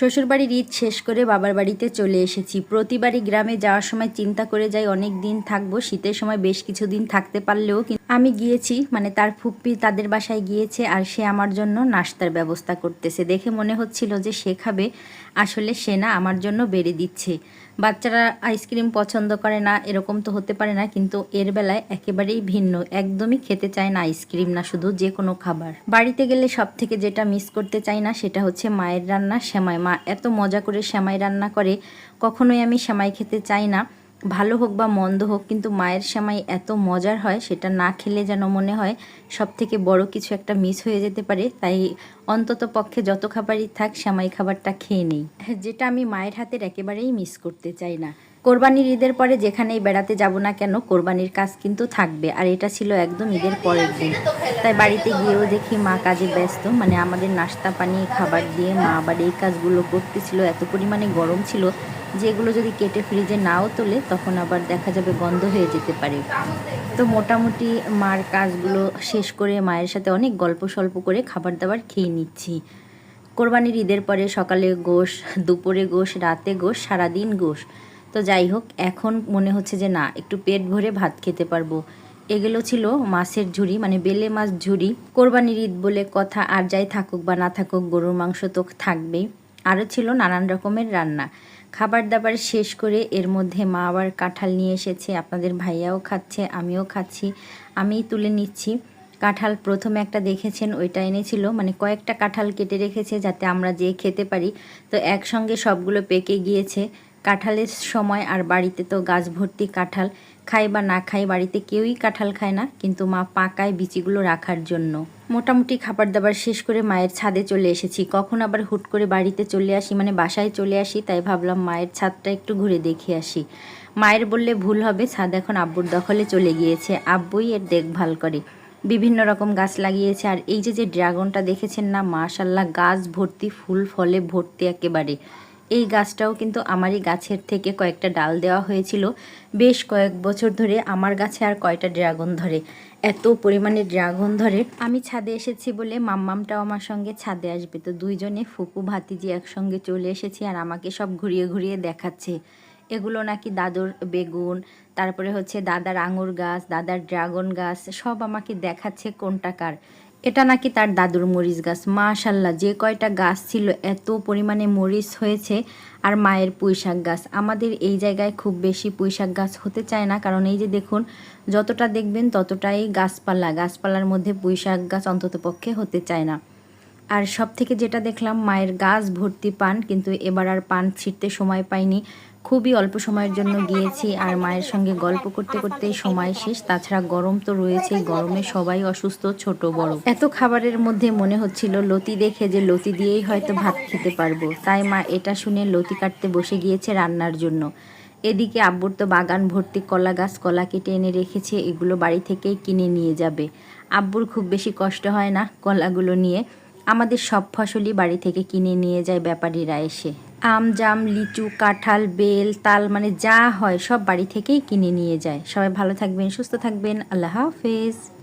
শ্বশুরবাড়ির ঈদ শেষ করে বাবার বাড়িতে চলে এসেছি। প্রতিবারই গ্রামে যাওয়ার সময় চিন্তা করে যাই, অনেক দিন থাকব, শীতের সময় বেশ কিছুদিন থাকতে পারলেও আমি গিয়েছি মানে তার ফুপ্পি তাদের বাসায় গিয়েছে আর সে আমার জন্য নাস্তার ব্যবস্থা করতেছে। দেখে মনে হচ্ছিল যে সে খাবে, আসলে সে না আমার জন্য বেড়ে দিচ্ছে। বাচ্চারা আইসক্রিম পছন্দ করে না, এরকম তো হতে পারে না, কিন্তু এর বেলায় একেবারেই ভিন্ন, একদমই খেতে চায় না আইসক্রিম না, শুধু যে কোনো খাবার। বাড়িতে গেলে সব থেকে যেটা মিস করতে চাই না, সেটা হচ্ছে মায়ের রান্না শ্যামাই মা এত মজা করে শ্যামাই রান্না করে, কখনোই আমি শ্যামাই খেতে চাই না। ভালো হোক বা মন্দ হোক, কিন্তু মায়ের শ্যামাই এত মজার হয়, সেটা না খেলে যেন মনে হয় সব থেকে বড় কিছু একটা মিস হয়ে যেতে পারে। তাই অন্তত পক্ষে যত খাবারই থাক শ্যামাই খাবারটা খেয়ে নেই। যেটা আমি মায়ের হাতের একেবারেই মিস করতে চাই না। কোরবানির ঈদের পরে যেখানেই বেড়াতে যাব না কেন, কোরবানির কাজ কিন্তু থাকবে। আর এটা ছিল একদম ঈদের পরের দিন। তাই বাড়িতে গিয়েও দেখি মা কাজে ব্যস্ত। মানে আমাদের নাস্তা, পানি, খাবার দিয়ে মা আবার এই কাজগুলো করতেছিল। এত পরিমাণে গরম ছিল যেগুলো যদি কেটে ফ্রিজে নাও তোলে, তখন আবার দেখা যাবে বন্ধ হয়ে যেতে পারে। তো মোটামুটি মার কাজগুলো শেষ করে মায়ের সাথে অনেক গল্প সল্প করে খাবার দাবার খেয়ে নিচ্ছি। কোরবানির ঈদের পরে সকালে গোশ, দুপুরে গোশ, রাতে গোশ, সারাদিন গোশ। তো যাই হোক, এখন মনে হচ্ছে যে না, একটু পেট ভরে ভাত খেতে পারব। এগুলো ছিল মাছের ঝুড়ি মানে বেলে মাছ ঝুড়ি। কোরবানির ঈদ বলে কথা আর যাই থাকুক বা না থাকুক, গরুর মাংস তো থাকবেই। আরও ছিল নানান রকমের রান্না। খাবার দাবার শেষ করে এর মধ্যে মা আবার কাঁঠাল নিয়ে এসেছে। আপনাদের ভাইয়াও খাচ্ছে, আমিও খাচ্ছি, আমিই তুলে নিচ্ছি। কাঁঠাল প্রথমে একটা দেখেছেন, ওইটা এনেছিল। মানে কয়েকটা কাঁঠাল কেটে রেখেছে যাতে আমরা যেয়ে খেতে পারি। তো একসঙ্গে সবগুলো পেকে গিয়েছে। কাঁঠালের সময় আর বাড়িতে তো গাছ ভর্তি কাঁঠাল, খাই বা না খাই বাড়িতে কেউই কাঁঠাল খায় না, কিন্তু মা পাকায় বিচিগুলো রাখার জন্য। মোটামুটি খাবার দাবার শেষ করে মায়ের ছাদে চলে এসেছি। কখন আবার হুট করে বাড়িতে চলে আসি মানে বাসায় চলে আসি, তাই ভাবলাম মায়ের ছাদটা একটু ঘুরে দেখে আসি। মায়ের বললে ভুল হবে, ছাদ এখন আব্বুর দখলে চলে গিয়েছে। আব্বুই এর দেখভাল করে। বিভিন্ন রকম গাছ লাগিয়েছে, আর এই যে যে ড্রাগনটা দেখেছেন না মাশাল্লাহ গাছ ভর্তি, ফুল ফলে ভর্তি একেবারে। এই গাছটাও কিন্তু আমারই গাছের থেকে কয়েকটা ডাল দেওয়া হয়েছিল। বেশ কয়েক বছর ধরে আমার গাছে আর কয়টা ড্রাগন ধরে। এত পরিমাণে ড্রাগন ধরে, আমি ছাদে এসেছি বলে মাম্মামটাও আমার সঙ্গে ছাদে আসবে। তো দুইজনে ফুপু, ভাতিজি একসঙ্গে চলে এসেছি আর আমাকে সব ঘুরিয়ে ঘুরিয়ে দেখাচ্ছে। এগুলো নাকি দাদুর বেগুন, তারপরে হচ্ছে দাদার আঙুর গাছ, দাদার ড্রাগন গাছ, সব আমাকে দেখাচ্ছে কোনটা কার। এটা নাকি তার দাদুর মরিচ গাছ। মাশাল্লাহ, যে কয়টা গাছ ছিল, এত পরিমাণে মরিচ হয়েছে আর মায়ের পুঁইশাক গাছ। আমাদের এই জায়গায় খুব বেশি পুঁইশাক গাছ হতে চায় না, কারণ এই যে দেখুন, যতটা দেখবেন ততটাই গাছপালা। গাছপালার মধ্যে পুঁইশাক গাছ অন্তত পক্ষে হতে চায় না। আর সব থেকে যেটা দেখলাম, মায়ের গাছ ভর্তি পান, কিন্তু এবার আর পান ছিঁড়তে সময় পাইনি। খুবই অল্প সময়ের জন্য গিয়েছি আর মায়ের সঙ্গে গল্প করতে করতে সময় শেষ। তাছাড়া গরম তো রয়েছে গরমে সবাই অসুস্থ, ছোট, বড়। এত খাবারের মধ্যে মনে হচ্ছিল লতি দেখে যে লতি দিয়েই হয়তো ভাত খেতে পারব। তাই মা এটা শুনে লতি কাটতে বসে গিয়েছে রান্নার জন্য। এদিকে আব্বুর তো বাগান ভর্তি কলা গাছ, কলা কেটে এনে রেখেছে, এগুলো বাড়ি থেকেই কিনে নিয়ে যাবে। আব্বুর খুব বেশি কষ্ট হয় না কলাগুলো নিয়ে। আমাদের সব ফসলই বাড়ি থেকে কিনে নিয়ে যায় ব্যাপারীরা এসে। আম, জাম, লিচু, কাঁঠাল, বেল, তাল মানে যা হয় সব বাড়ি থেকেই কিনে নিয়ে যায়। সবাই ভালো থাকবেন, সুস্থ থাকবেন। আল্লাহ হাফেজ।